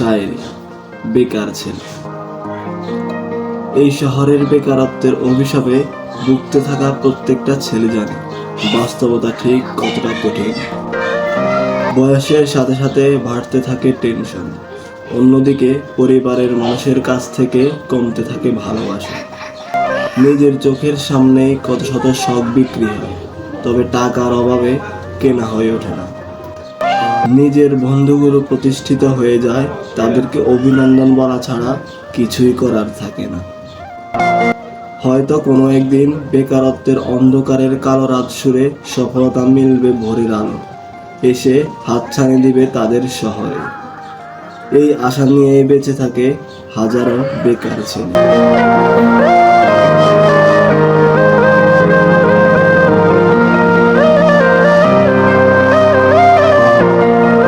শায়েরি বেকার ছেলে। এই শহরের বেকারত্বের অভিশাপে ভুগতে থাকা প্রত্যেকটা ছেলে জানে বাস্তবতা ঠিক কতটা কঠিন। বয়সের সাথে সাথে বাড়তে থাকে টেনশন, অন্যদিকে পরিবারের মানুষের কাছ থেকে কমতে থাকে ভালোবাসা। নিজের চোখের সামনে কত শত শখ বিক্রি হয়, তবে টাকার অভাবে কেনা হয়ে ওঠে না। নিজের বন্ধুগুলো প্রতিষ্ঠিত হয়ে যায়, তাদেরকে অভিনন্দন বলা ছাড়া কিছুই করার থাকে না। হয়তো কোনো একদিন বেকারত্বের অন্ধকারের কালো রাত সুরে সফলতা মিলবে ভোরের আলো, এসে হাতছানি দিবে তাদের শহরে। এই আশা নিয়ে বেঁচে থাকে হাজারো বেকার ছেলে।